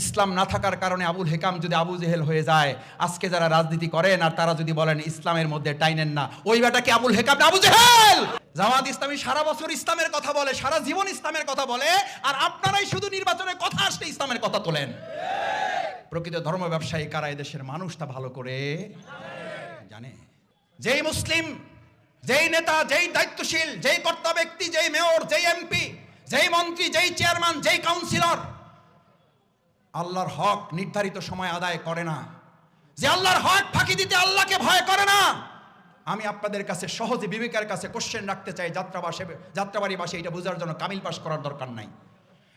ইসলাম না থাকার কারণে আবুল হেকাম যদি আবু জেহেল হয়ে যায়, আজকে যারা রাজনীতি করেন আর তারা যদি বলেন ইসলামের মধ্যে টাইনেন না, ওই বেটা কি আবুল হেকাম আবু জেহেল? জামাত ইসলামী সারা বছর ইসলামের কথা বলে, সারা জীবন ইসলামের কথা বলে, আর আপনারাই শুধু নির্বাচনের কথা আসলে ইসলামের কথা তোলেন। প্রকৃত ধর্ম ব্যবসায়ী কারা দেশের মানুষ তা ভালো করে জানে? যেই মুসলিম, যেই নেতা, যেই দায়িত্বশীল, যেই কর্তা ব্যক্তি, যেই মেয়র, যেই এমপি, যেই মন্ত্রী, যেই চেয়ারম্যান, যেই কাউন্সিলর আল্লাহর হক নির্ধারিত সময় আদায় করে না। যে আল্লাহর হক ফাঁকি দিতে আল্লাহকে ভয় করে না। আমি আপনাদের কাছে সহজে বিবেকের কাছে কোশ্চেন রাখতে চাই, যাত্রাবাসে যাত্রাবাড়ি বাসে এটা বোঝার জন্য কামিল পাস করার দরকার নাই।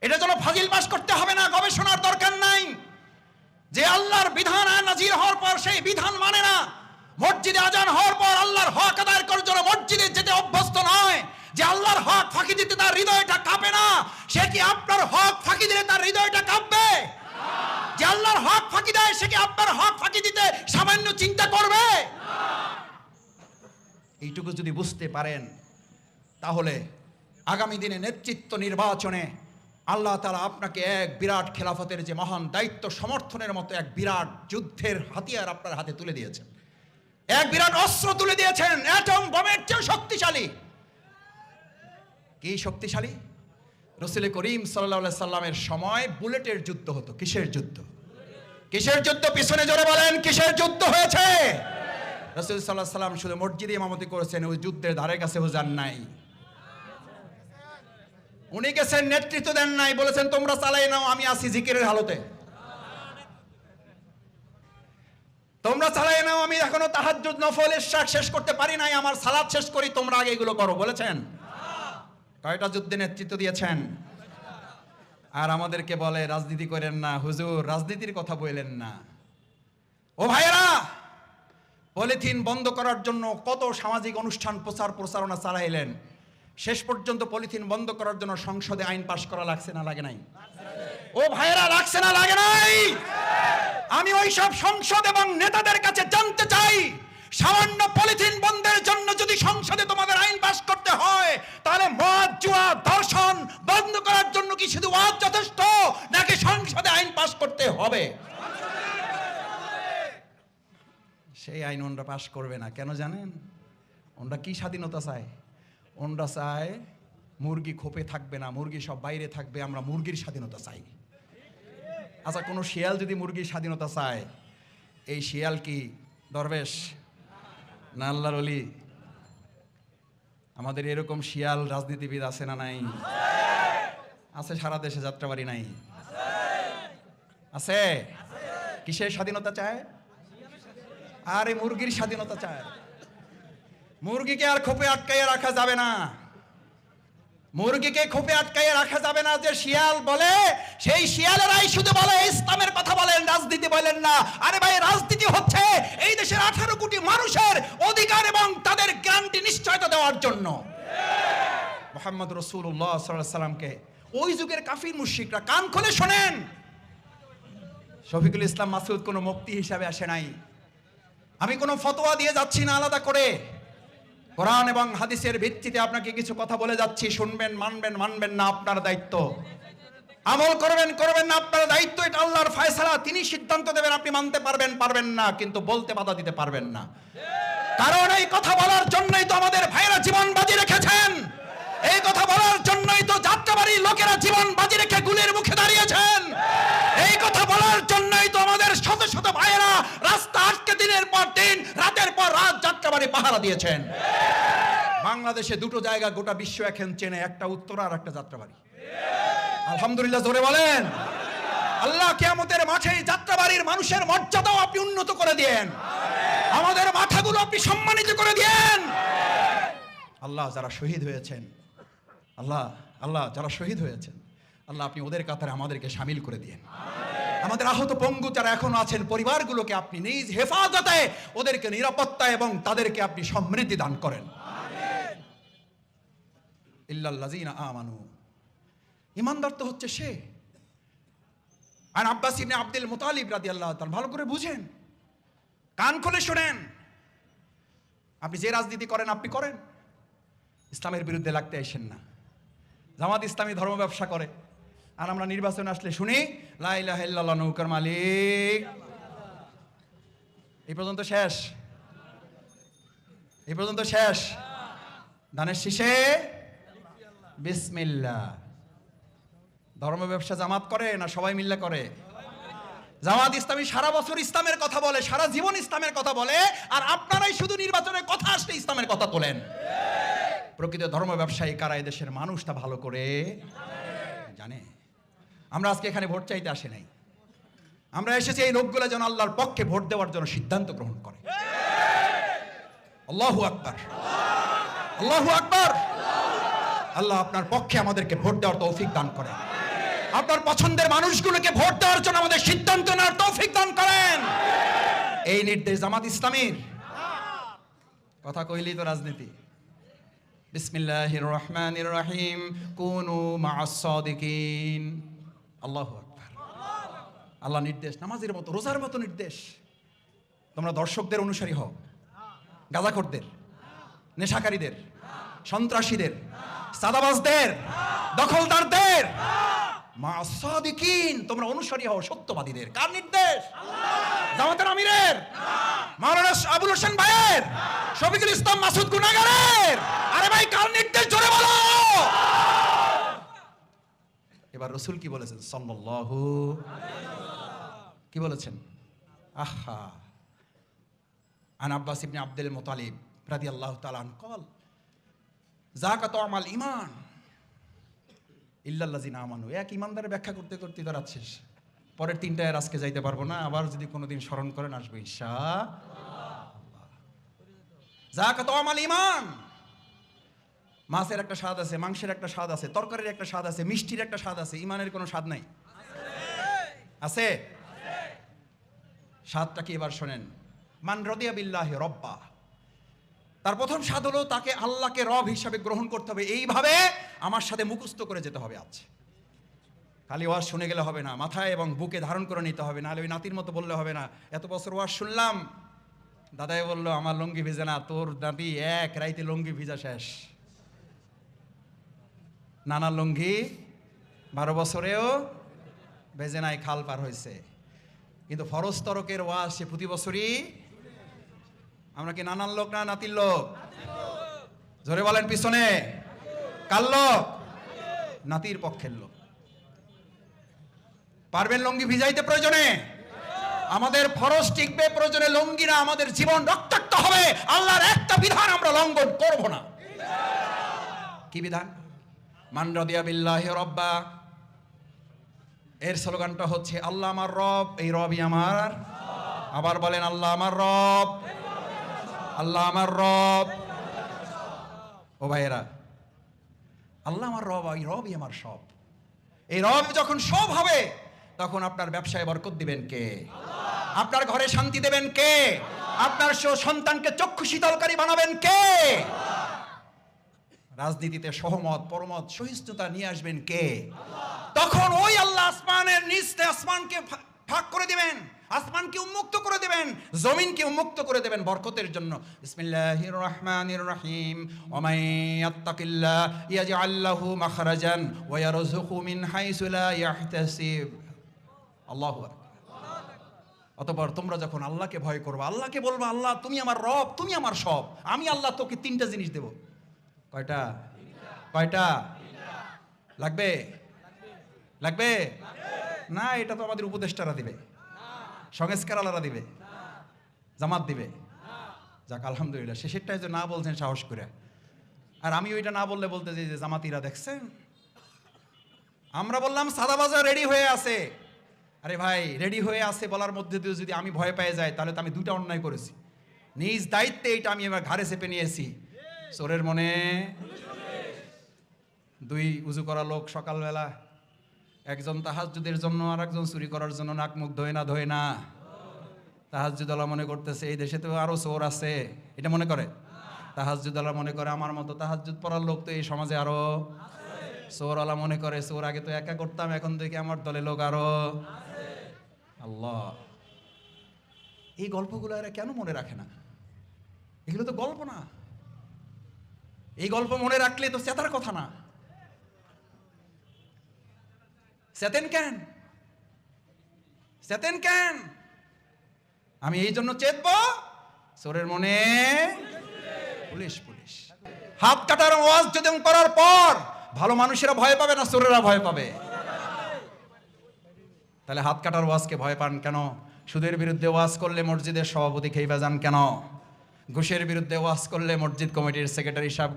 এটা জন্য ফাজিল পাস করতে হবে না, গবেষণার দরকার নাই। যে আল্লাহর বিধান আর নাজির হওয়ার পর সেই বিধান মানে না। মসজিদে আজান হওয়ার পর আল্লাহর হক আদায় করার জন্য মসজিদে যেতে অভ্যস্ত নয়। যে আল্লাহর হক ফাঁকি দিতে তার হৃদয়টা কাঁপে না, সে কি আপনার হক ফাঁকি দিলে তার হৃদয়টা কাঁপবে? যে আল্লাহর হক ফাঁকি দেয়, সে কি আপনার হক ফাঁকি দিতে সামান্য চিন্তা করবে? এইটুকু যদি বুঝতে পারেন, তাহলে আগামী দিনে নেতৃত্ব নির্বাচনে আল্লাহ তালা আপনাকে এক বিরাট খেলাফতের যে মহান দায়িত্ব সমর্থনের মতো এক বিরাট যুদ্ধের হাতিয়ার আপনার হাতে তুলে দিয়েছেন। এক বিরাট অস্ত্র তুলে দিয়েছেন অ্যাটম বোমের চেয়ে শক্তিশালী। কি শক্তিশালী? রসুল করিম সাল্লাহ সাল্লামের সময় বুলেটের যুদ্ধ হতো। কিসের যুদ্ধ? কিসের যুদ্ধ? পিছনে জোরে বলেন, কিসের যুদ্ধ হয়েছে? রসুল সাল্লাহ সাল্লাম শুধু মসজিদে ইমামতি করেছেন, ওই যুদ্ধের ধারে কাছেও যান নাই। উনি গেছেন, নেতৃত্ব দেন নাই, বলেছেন, তোমরা চালাই নাও, আমি আসি জিকিরের হালতে। তোমরা চালাই নাও, আমি এখনও তাহাজ্জুদ নফলের শাক শেষ করতে পারি নাই, আমার সালাদ শেষ করি, তোমরা আগে এগুলো করো। বলেছেন? কয়টা যুদ্ধে নেতৃত্ব দিয়েছেন। আর আমাদেরকে বলে, রাজনীতি করেন না, হুজুর, রাজনীতির কথা বললেন না। ও ভাইয়েরা, পলিথিন বন্ধ করার জন্য কত সামাজিক অনুষ্ঠান প্রচার প্রচারণা চালাইলেন। শেষ পর্যন্ত পলিথিন বন্ধ করার জন্য সংসদে আইন পাশ করা লাগছে না, লাগে নাই? ও ভাইয়েরা, লাগছে না, লাগে নাই? আমি ওই সব সংসদ এবং নেতাদের কাছে জানতে চাই, সামান্য পলিথিন বন্ধের জন্য যদি সংসদে তোমাদের আইন পাশ করতে হয় তাহলে মদ জুয়া দর্শন বন্ধ করার জন্য কি শুধু ওয়াজ যথেষ্ট নাকি সংসদে আইন পাশ করতে হবে সেই আইন ওনরা পাশ করবে না। কেন জানেন? ওনরা কি স্বাধীনতা চায়? ওনরা চায় মুরগি খোপে থাকবে না, মুরগি সব বাইরে থাকবে, আমরা মুরগির স্বাধীনতা চাই। আচ্ছা কোনো শিয়াল যদি মুরগির স্বাধীনতা চায়, এই শিয়াল কি দরবেশ? না আল্লাহর অলি আমাদের এরকম শিয়াল রাজনীতিবিদ আছে না নাই? আছে সারা দেশে যাত্রাবাড়ি নাই? আছে? কিসের স্বাধীনতা চায়? আরে মুরগির স্বাধীনতা চায়। মুরগিকে আর খোপে আটকাইয়ে রাখা যাবে না। মুরগিকে খোপে আটকাইয়ে রাখা যাবে না যে শিয়াল বলে, সেই শিয়ালেরাই শুধু বলে, ইসলামের কথা বলেন, রাজনীতি বলেন না। আরে ভাই, রাজনীতি হচ্ছে এই দেশের আঠারো কোটি মানুষের অধিকার এবং তাদের গ্যারান্টি নিশ্চয়তা দেওয়ার জন্য। মোহাম্মদ রসুল্লাহ সাল্লামকে, ওই যুগের কাফির মুশিকরা কান খুলে শোনেন। শফিকুল ইসলাম মাসুদ কোনো মুক্তি হিসাবে আসে নাই। আমি কোনো ফতোয়া দিয়ে যাচ্ছি না আলাদা করে। কোরআন এবং হাদিসের ভিত্তিতে আপনাকে কিছু কথা বলে যাচ্ছি, শুনবেন, মানবেন মানবেন না আপনার দায়িত্ব। আমল করবেন করবেন না আপনার দায়িত্ব, এটা আল্লাহর ফয়সালা। তিনি সিদ্ধান্ত দেবেন, আপনি মানতে পারবেন পারবেন না, কিন্তু বলতে বাধা দিতে পারবেন না। কারণ এই কথা বলার জন্যই তো আমাদের ভাইরা জীবন বাজি রেখেছেন। এই কথা বলার জন্যই তো যাত্রাবাড়ির লোকেরা জীবন বাজি রেখে গুলির মুখে দাঁড়িয়েছেন। এই কথা দিনের পর দিন, রাতের পর রাত যাত্রাবাড়ি পাহারা দিয়েছেন। বাংলাদেশে দুটো জায়গা গোটা বিশ্ব এখন চেনে, একটা উত্তর আর একটা যাত্রাবাড়ি। আলহামদুলিল্লাহ, জোরে বলেন। আল্লাহ কেয়ামতের মাঠে যাত্রাবাড়ির মানুষের মর্যাদাও আপনি উন্নত করে দেন আমাদের মাথাগুলো আপনি সম্মানিত করে দেন আল্লাহ যারা শহীদ হয়েছেন, আল্লাহ আল্লাহ যারা শহীদ হয়েছেন, আল্লাহ আপনি ওদের কাতারে আমাদেরকে সামিল করে দিয়েন। আমাদের আহত পঙ্গু যারা এখন আছেন, পরিবারগুলোকে আপনি নিজ হেফাজতে ওদেরকে নিরাপত্তা এবং তাদেরকে আপনি সমৃদ্ধি দান করেন। আমানু। ইমানদার তো হচ্ছে সে। আর আব্বাস ইবনে আব্দুল মুতালিব রাদিয়াল্লাহু তাআলা, ভালো করে বুঝেন। কান খুলে শোনেন। আপনি যে রাজনীতি করেন, আপনি করেন। ইসলামের বিরুদ্ধে লাগতে আসেন না। জামাত ইসলামী ধর্ম ব্যবসা করে। আর আমরা নির্বাচন আসলে শুনি লাইলাহ নৌকার মালিক। এই পর্যন্ত শেষ? এই পর্যন্ত শেষ? ধানের শীষে? বিসমিল্লা ধর্ম ব্যবসা জামাত করে না সবাই মিল্লা করে? জামাত ইসলামী সারা বছর ইসলামের কথা বলে, সারা জীবন ইসলামের কথা বলে, আর আপনারাই শুধু নির্বাচনের কথা আসলে ইসলামের কথা তোলেন। প্রকৃত ধর্ম ব্যবসায়ী কারা দেশের মানুষটা ভালো করে? জানে? আমরা আজকে এখানে ভোট চাইতে আসি নাই। আমরা এসেছি এই লোকগুলো যেন আল্লাহর পক্ষে ভোট দেওয়ার জন্য সিদ্ধান্ত গ্রহণ করে। আল্লাহু আকবার। আল্লাহু আকবার। আল্লাহ আপনার পক্ষে আমাদেরকে ভোট দেওয়ার তৌফিক দান করেন। আপনার পছন্দের মানুষগুলোকে ভোট দেওয়ার জন্য আমাদের সিদ্ধান্ত নেওয়ার তৌফিক দান করেন। এই নির্দেশ জামাত ইসলামীর। কথা কইলেই তো রাজনীতি। বিসমিল্লাহির রহমানির রহিম। কুনু মা'আস সাদিকিন আল্লাহু আকবার। আল্লাহ নির্দেশ, নামাজের মতো, রোজার মতো নির্দেশ। তোমরা দর্শকদের অনুসারী হও, গাজাখোরদের, নেশাকারীদের, সন্ত্রাসীদের সাদাবাজদের দখলদারদের মা সাদিকিন তোমরা অনুসারী হও, সত্যবাদীদের। কার নির্দেশ? জামাতের আমিরের, মাওলানা আবুল হোসেন ভাইয়ের, শফিকুল ইসলাম মাসুদ গুনাগারের আরে ভাই, কার নির্দেশ? জোরে বলো! এবার রসুল কি বলেছেন? সল্লাহ কি বলেছেন? আহা। আন আব্বাস ইবনে আব্দুল মোতালিব রাদি আল্লাহ তালান কল জাকাত আমাল ইমান ইল্লাল্লাজিন আমানু। এক ইমানদারে ব্যাখ্যা করতে করতে তার শেষ। পরের তিনটায় আজকে যাইতে পারব না, আবার যদি কোনোদিন স্মরণ করেন আসবে ঈশা জাকাত আমাল ইমান মাছের একটা স্বাদ আছে, মাংসের একটা স্বাদ আছে, তরকারির একটা স্বাদ আছে, মিষ্টির একটা স্বাদ আছে, ইমানের কোনো স্বাদ নাই। আছে? স্বাদটা কি এবার শোনেন। মান রদিয়া বিল্লাহি রব্বা। তার প্রথম স্বাদ হলো তাকে আল্লাহকে রব হিসাবে গ্রহণ করতে হবে। এইভাবে আমার সাথে মুখস্থ করে যেতে হবে আজ। খালি ওয়াজ শুনে গেলে হবে না, মাথায় এবং বুকে ধারণ করে নিতে হবে, নাহলে ওই নাতির মতো বললে হবে না। এত বছর ওয়াজ শুনলাম, দাদাই বলল, আমার লঙ্গি ভিজে না, তোর দাদি এক রাইতে লঙ্গি ভিজা শেষ। নানা লঙ্গি, বারো বছরেও বেজে নাই খাল পার হয়েছে। কিন্তু ফরজ তরকের ওয়াজ সে প্রতি বছরই আমরা কি নানান লোক না নাতির লোক? জোরে বলেন পিছনে। কার লোক? নাতির পক্ষের লোক। পারবেন লঙ্গি ভিজাইতে প্রয়োজনে? আমাদের ফরজ টিকবে প্রয়োজনে লঙ্গি না আমাদের জীবন রক্তাক্ত হবে। আল্লাহর একটা বিধান আমরা লঙ্ঘন করব না। কি বিধান? মান রদিয়া বিল্লাহি রব্বা। এর স্লোগানটা হচ্ছে, আল্লাহ আমার রব, এই রবই আমার। আবার বলেন, আল্লাহ আমার রব, আল্লাহ আমার রব। ও ভাইয়েরা, আল্লাহ আমার রব, এই রবই আমার সব। এই রব যখন সব হবে, তখন আপনার ব্যবসায় বরকত দিবেন কে? আপনার ঘরে শান্তি দেবেন কে? আপনার সন্তানকে চক্ষু শীতলকারী বানাবেন কে? রাজনীতিতে সহমত, পরমত, সহিষ্ণুতা নিয়ে আসবেন কে? তখন ওই আল্লাহ আসমানের নিচে আসমানকে ফাঁক করে দিবেন, আসমানকে উন্মুক্ত করে দেবেন, জমিনকে উন্মুক্ত করে দেবেন বরকতের জন্য। বিসমিল্লাহির রহমানির রহিম। ওমাই ইয়াত্তাকিল্লাহ ইয়াজআল লাহু মাখরাজান ওয়া ইয়ারযুকু মিন হাইসু লা ইয়াহতাসিব। আল্লাহু অতঃপর তোমরা যখন আল্লাহকে ভয় করবে, আল্লাহকে বলব, আল্লাহ, তুমি আমার রব, তুমি আমার সব। আমি আল্লাহ তোকে তিনটা জিনিস দেব। কয়টা? কয়টা? লাগবে? লাগবে? না, এটা তো আমাদের উপদেষ্টারা দিবে। সংস্কার আলারা দিবে। জামাত দিবে। যাক, আলহামদুলিল্লাহ। শেষেরটাই যে না বলছেন, সাহস করে। আর আমি ওইটা না বললে বলতে যে জামাতিরা দেখছেন? আমরা বললাম সাদা সাদাবাজার রেডি হয়ে আছে। আরে ভাই, রেডি হয়ে আছে বলার মধ্যে দিয়ে যদি আমি ভয় পেয়ে যাই, তাহলে তো আমি দুটা অন্যায় করেছি। নিজ দায়িত্বে এটা আমি এবার ঘাড়ে চেপে নিয়েছি। চোরের মনে দুই উজু করা লোক সকালবেলা, একজন তাহাজুদের জন্য আর একজন চুরি করার জন্য নাক মুখ ধোয় না ধোয় না। তাহাজুদালা মনে করতেছে, এই দেশে তো আরও চোর আছে। এটা মনে করে? তাহাজুদালা মনে করে, আমার মতো তাহাজুদ পড়ার লোক তো এই সমাজে আরও চোরওয়ালা মনে করে, চোর আগে তো একা করতাম, এখন দেখি আমার দলে লোক আরও। আল্লাহ। এই গল্পগুলো এরা কেন মনে রাখে না? এগুলো তো গল্প না। এই গল্প মনে রাখলে তো চেতার কথা না। চেতেন কেন? চেতেন কেন? আমি এই জন্য চেতব? চোরের মনে পুলিশ পুলিশ। হাত কাটার ওয়াজ যদি করার পর, ভালো মানুষেরা ভয় পাবে না চোরেরা ভয় পাবে? তাহলে হাত কাটার ওয়াজকে ভয় পান কেন? সুদের বিরুদ্ধে ওয়াজ করলে মসজিদের সভাপতি খেয়ে যান কেন? ঘুষের বিরুদ্ধে ওয়াজ করলে মসজিদ কমিটির সেক্রেটারি সাহেব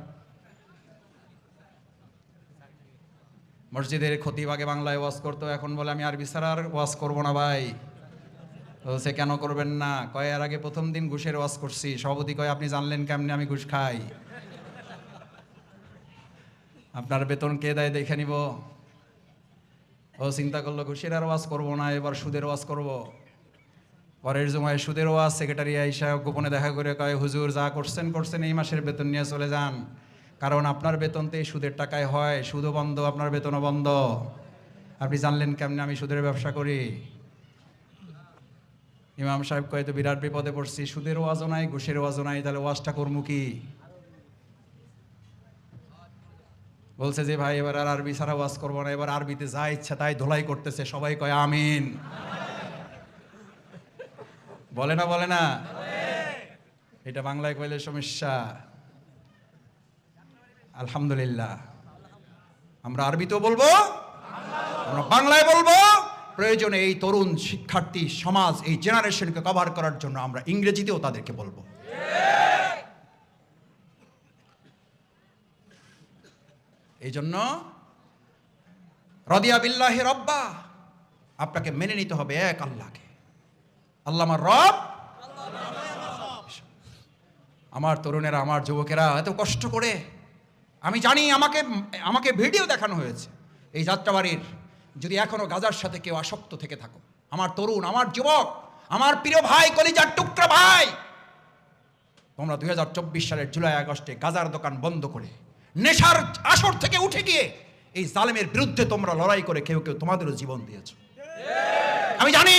মসজিদের ক্ষতিভাগে বাংলায় ওয়াজ করতো, এখন বলে আমি আরবি ছাড়া আর ওয়াজ করব না ভাই। সে কেন করবেন না? কয়, এর আগে প্রথম দিন ঘুষের ওয়াজ করছি। সভাপতি কয়, আপনি জানলেন কেমনি আমি ঘুষ খাই? আপনার বেতন কে দেয় দেখে নিব। ও চিন্তা করল, ঘুষের আর ওয়াজ করব না, এবার সুদের ওয়াজ করব। পরের জমায় সুদের ওয়াজ, সেক্রেটারি আইসা গোপনে দেখা করে কয়, হুজুর যা করছেন করছেন, এই মাসের বেতন নিয়ে চলে যান। কারণ আপনার বেতন তো এই সুদের টাকায় হয়, সুদও বন্ধ, আপনার বেতনও বন্ধ। আপনি জানলেন কেমনে আমি সুদের ব্যবসা করি? ইমাম সাহেব কয়, তো বিরাট বিপদে পড়ছি, সুদের ওয়াজও নাই, ঘুষের ওয়াজও নাই, তাহলে ওয়াজটা করব কি? বলছে যে, ভাই, এবার আর আরবি ছাড়া ওয়াজ করব না, এবার আরবিতে যা ইচ্ছা তাই ধোলাই করতেছে, সবাই কয়, আমিন। বলে না বলে না। এটা বাংলায় কইলে সমস্যা। আলহামদুলিল্লাহ। আমরা আরবিতেও বলব, আমরা বাংলায় বলব, প্রয়োজনে এই তরুণ শিক্ষার্থী সমাজ, এই জেনারেশনকে কভার করার জন্য আমরা ইংরেজিতেও তাদেরকে বলব। এই জন্য রদিয়া বিল্লাহি রব্বা, আপনাকে মেনে নিতে হবে এক আল্লাহকে। আল্লাহ আমার রব। আমার তরুণেরা, আমার যুবকেরা, এত কষ্ট করে। আমি জানি আমাকে আমাকে ভিডিও দেখানো হয়েছে এই যাত্রাবাড়ির। যদি এখনও গাজার সাথে কেউ আসক্ত থেকে থাকো, আমার তরুণ, আমার যুবক, আমার প্রিয় ভাই, কলিজার টুকরা ভাই, তোমরা দু হাজার চব্বিশ সালের জুলাই আগস্টে গাজার দোকান বন্ধ করে, নেশার আসর থেকে উঠে গিয়ে এই জালেমের বিরুদ্ধে তোমরা লড়াই করে কেউ কেউ তোমাদেরও জীবন দিয়েছ। আমি জানি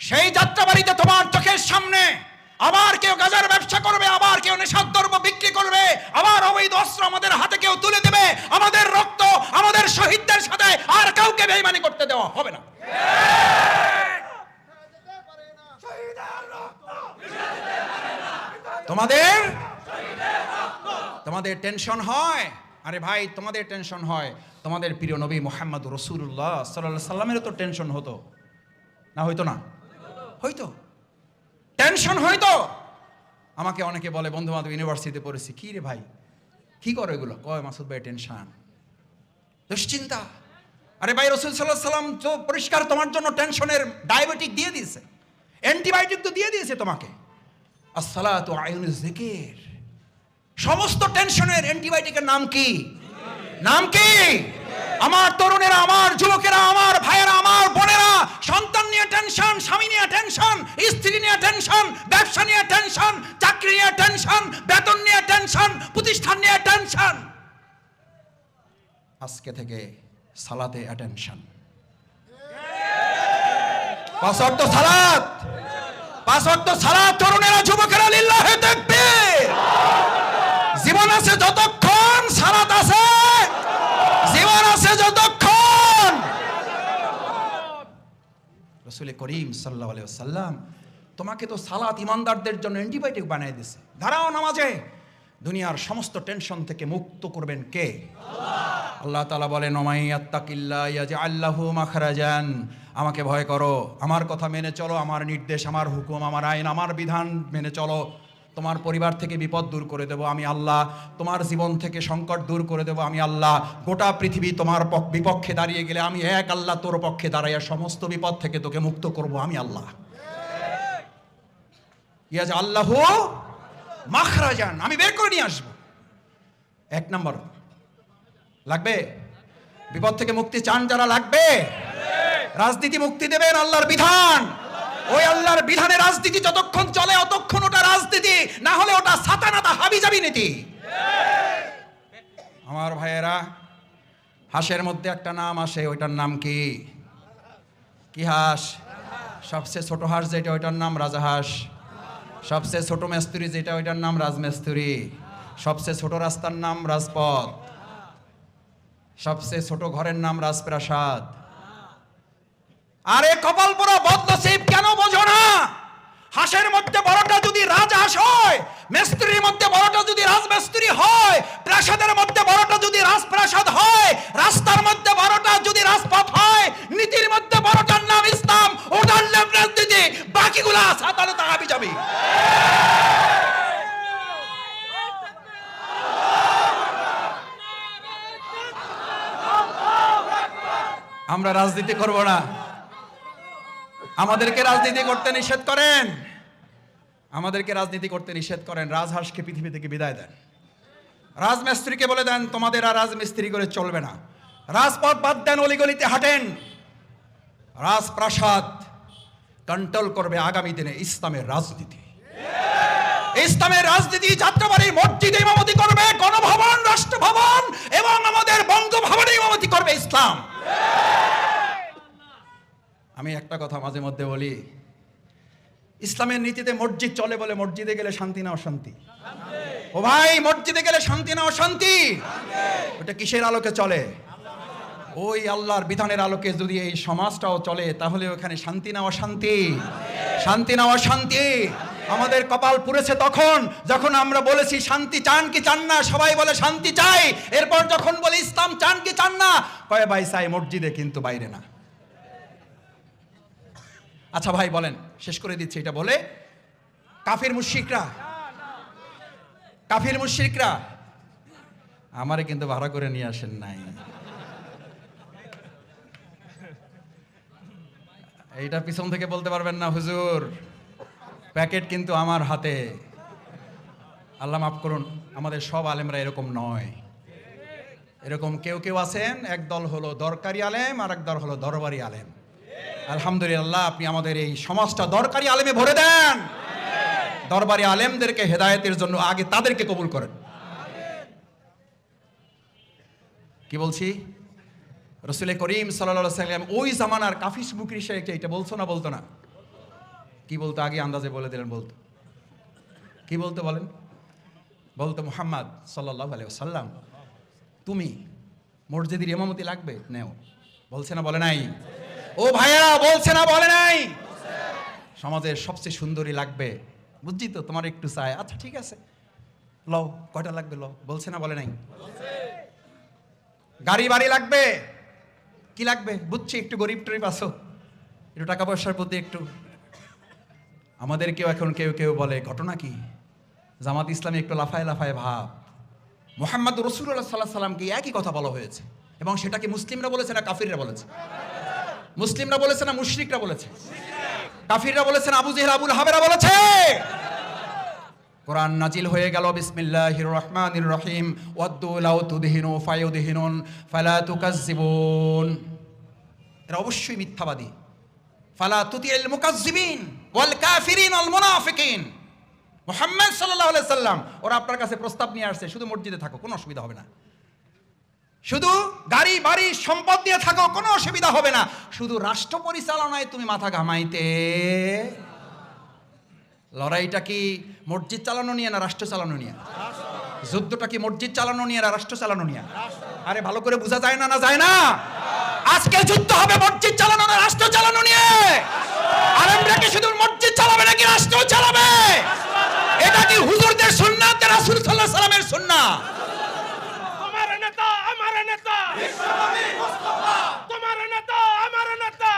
সেই যাত্রাবাড়িতে তোমার চোখের সামনে আবার কেউ গাজার ব্যবসা করবে, আবার কেউ নেশার দ্রব্য বিক্রি করবে, আবার অবৈধ অস্ত্র আমাদের হাতে কেউ তুলে দেবে, আমাদের রক্ত, আমাদের শহীদদের সাথে আর কাউকে বেইমানি করতে দেওয়া হবে না। তোমাদের? তোমাদের টেনশন হয়? আরে ভাই, তোমাদের টেনশন হয়। তোমাদের প্রিয় নবী মোহাম্মদ রসুল্লাহ সাল্লাহ সাল্লামেরও তো টেনশন হতো। না, হইতো না। হইতো টেনশন হইতো আমাকে অনেকে বলে, বন্ধু বান্ধব ইউনিভার্সিটিতে পড়েছি। কি রে ভাই? কি করো এগুলো? কয় মাসুদ ভাই টেনশন দুশ্চিন্তা। আরে ভাই, রসুল সাল্লাহ সাল্লাম তো পরিষ্কার তোমার জন্য টেনশনের ডায়াবেটিক দিয়ে দিয়েছে। অ্যান্টিবায়োটিক তো দিয়ে দিয়েছে তোমাকে। আসসালাতু আয়ুনুজ জিকির। সমস্ত টেনশনের অ্যান্টিবায়োটিকের নাম কি? নাম কি? আমার তরুণেরা, আমার যুবকেরা, আমার ভাইয়েরা, আমার বোনেরা, সন্তান নিয়ে টেনশন স্বামী নিয়ে টেনশন স্ত্রী নিয়ে টেনশন ব্যবসা নিয়ে টেনশন চাকরি নিয়ে টেনশন বেতন নিয়ে টেনশন প্রতিষ্ঠান নিয়ে টেনশন আজকে থেকে সালাতে অ্যাটেনশন পাঁচওয়াক্ত সালাত। পাঁচওয়াক্ত সালাত, তরুণেরা, যুবকেরা, লিল্লাহে তাকবীর। জীবন আছে যতক্ষণ সালাত আছে জীবন আছে যতক্ষণ রসুল করিম সাল্লাহ সাল্লাম তোমাকে তো সালাত ইমানদারদের জন্য অ্যান্টিবায়োটিক বানিয়ে দিছে। দাঁড়াও নামাজে। দুনিয়ার সমস্ত টেনশন থেকে মুক্ত করবেন কে? আল্লাহ। তালা বলে নমাই আত্তাকিল্লা ইয়াজি আল্লাহু মাখরাজান। আমাকে ভয় করো। আমার কথা মেনে চলো আমার নির্দেশ আমার হুকুম আমার আইন আমার বিধান মেনে চলো। তোমার পরিবার থেকে বিপদ দূর করে দেব। আমি আল্লাহ, তোমার জীবন থেকে সংকট দূর করে দেব। আমি আল্লাহ, গোটা পৃথিবী তোমার বিপক্ষে দাঁড়িয়ে গেলে আমি এক আল্লাহ তোর পক্ষে দাঁড়াইয়া সমস্ত বিপদ থেকে তোকে মুক্ত করব। আমি আল্লাহ। ইয়াজ আল্লাহ মাখরাজান। আমি বের করে নিয়ে আসব। এক নম্বর, লাগবে? বিপদ থেকে মুক্তি চান যারা লাগবে? রাজনীতি মুক্তি দেবেন আল্লাহর বিধান। ওই আল্লাহর বিধানে রাজনীতি যতক্ষণ চলে, অতক্ষণ ওটা রাজনীতি, না হলে ওটা সাতানাতা হাবি যাবি নীতি। আমার ভাইয়েরা, হাঁসের মধ্যে একটা নাম আসে, ওইটার নাম কি? কি হাঁস? সবচেয়ে ছোট হাঁস যেটা, ওইটার নাম রাজাহাঁস সবচেয়ে ছোট মেস্তুরি যেটা, ওইটার নাম রাজমেস্তুরি। সবচেয়ে ছোট রাস্তার নাম রাজপথ। সবচেয়ে ছোট ঘরের নাম রাজপ্রাসাদ। আরে কপাল পোড়া বদনসিব কেন বোঝো না? হাঁসের মধ্যে বড়টা যদি রাজহাঁস হয়, মিস্ত্রির মধ্যে বড়টা যদি রাজ রাজমিস্ত্রি হয়, প্রাসাদের মধ্যে বড়টা যদি রাজপ্রাসাদ হয়, রাস্তার মধ্যে বড়টা যদি রাজপথ হয়, নীতির মধ্যে বড়টার নাম ইসলাম, ওটার নাম রাজনীতি, বাকিগুলো সাতালে তাহাবি যাবি। আমরা রাজনীতি করব না। আমাদেরকে রাজনীতি করতে নিষেধ করেন। আমাদেরকে রাজনীতি করতে নিষেধ করেন। রাজহাঁসকে পৃথিবী থেকে বিদায় দেন। রাজমিস্ত্রিকে বলে দেন, তোমাদের আর রাজমিস্ত্রি করে চলবে না। রাজপথ বাদ দেন, অলিগলিতে হাঁটেন। রাজপ্রাসাদ কন্ট্রোল করবে আগামী দিনে ইসলামের রাজনীতি। ইসলামের রাজনীতি যাত্রাবাড়ির মসজিদে ইমামতি করবে, গণভবন, রাষ্ট্রভবন, এবং আমাদের বঙ্গভবনে ইমামতি করবে ইসলাম। আমি একটা কথা মাঝে মধ্যে বলি, ইসলামের নীতিতে মসজিদ চলে বলে মসজিদে গেলে শান্তি না অশান্তি? ও ভাই, মসজিদে গেলে শান্তি না অশান্তি? ওটা কিসের আলোকে চলে? ওই আল্লাহর বিধানের আলোকে যদি এই সমাজটাও চলে, তাহলে ওখানে শান্তি না অশান্তি? শান্তি না অশান্তি? আমাদের কপাল পুড়েছে তখন, যখন আমরা বলেছি শান্তি চান কি চান না, সবাই বলে শান্তি চাই। এরপর যখন বলে ইসলাম চান কি চান না, কয়ে ভাই চাই মসজিদে কিন্তু বাইরে না। আচ্ছা ভাই, বলেন, শেষ করে দিচ্ছি, এটা বলে। কাফির মুশরিকরা কাফির মুশরিকরা, আমারে কিন্তু ভাড়া করে নিয়ে আসেন নাই। এইটা পিছন থেকে বলতে পারবেন না, হুজুর। প্যাকেট কিন্তু আমার হাতে। আল্লাহ মাফ করুন, আমাদের সব আলেমরা এরকম নয়। এরকম কেউ কেউ আছেন এক দল হলো দরকারি আলেম আর এক দল হলো দরবারি আলেম। আলহামদুলিল্লাহ, আপনি আমাদের এই সমাজটা দরকারি আলেমে ভরে দেন। দরবারি আলেমদেরকে হেদায়তের জন্য আগে তাদেরকে কবুল করেন। কি বলছি? রসুল করিম সাল্লা সাল্লাম ওই জামানার কাফিস মুকরি সে এটা বলছো না বলতো না? কি বলতো? আগে আন্দাজে বলে দিলেন বলতো। কি বলতো বলেন? বলতো, মোহাম্মদ সাল্লাহ সাল্লাম তুমি মসজিদের ইমামতি লাগবে? নেও। বলছে না, বলে নাই। ও ভাইয়া বলছে না, বলে নাই? সমাজের সবচেয়ে সুন্দরী লাগবে। বুঝছি তো, তোমার একটু চাই আচ্ছা ঠিক আছে। লও, কয়টা লাগবে লও? বলছে না, বলে নাই? গাড়ি বাড়ি লাগবে? কি লাগবে? বুঝছি, একটু গরিব টরিব আসো একটু টাকা পয়সার প্রতি একটু। আমাদের কেউ এখন কেউ কেউ বলে, ঘটনা কি? জামাত ইসলামী একটু লাফায় লাফায় ভাব। মোহাম্মদ রসুল্লাহ সাল্লাহ সাল্লামকে একই কথা বলা হয়েছে। এবং সেটাকে মুসলিমরা বলেছে না কাফিররা বলেছে? মুসলিমরা বলেছে না মুশরিকরা বলেছে? কাফিররা বলেছেন আবু জেহেল, আবুল হাবেরা বলেছে? কোরআন নাজিল হয়ে গেল, বিসমিল্লাহির রহমানির রহিম। ওয়াদ্দু লাউ তুদহিনু ফায়ুদহিনুন, ফালা তুকাজ্জিবুন। এরা অবশ্যই মিথ্যাবাদী। ফালা তুতিল মুকাজ্জিবিন, ওয়াল কাফিরিন, ওয়াল মুনাফিকিন। মুহাম্মদ সাল্লাল্লাহু আলাইহি সাল্লাম ওরা আপনার কাছে প্রস্তাব নিয়ে আসছে, শুধু মসজিদে থাকো, কোনো অসুবিধা হবে না। শুধু গাড়ি, বাড়ি, সম্পদ দিয়ে থাকো, কোনো অসুবিধা হবে না। শুধু রাষ্ট্র পরিচালনায় তুমি মাথা ঘামাইতে। লড়াইটা কি মসজিদ চালানো নিয়ে না রাষ্ট্র চালানো নিয়ে? যুদ্ধটা কি মসজিদ চালানো নিয়ে না রাষ্ট্র চালানো নিয়ে? আরে ভালো করে বোঝা যায় না না যায় না? আজকে যুদ্ধ হবে মসজিদ চালানো না রাষ্ট্র চালানো নিয়ে? আর আমরা কি শুধু মসজিদ চালাবে নাকি রাষ্ট্র চালাবে? এটা কি হুজুরদের সুন্নাত রাসূল সাল্লাল্লাহু আলাইহি সাল্লামের সুন্নাত? আমার নেতা। তোমার নেতা আমার নেতা।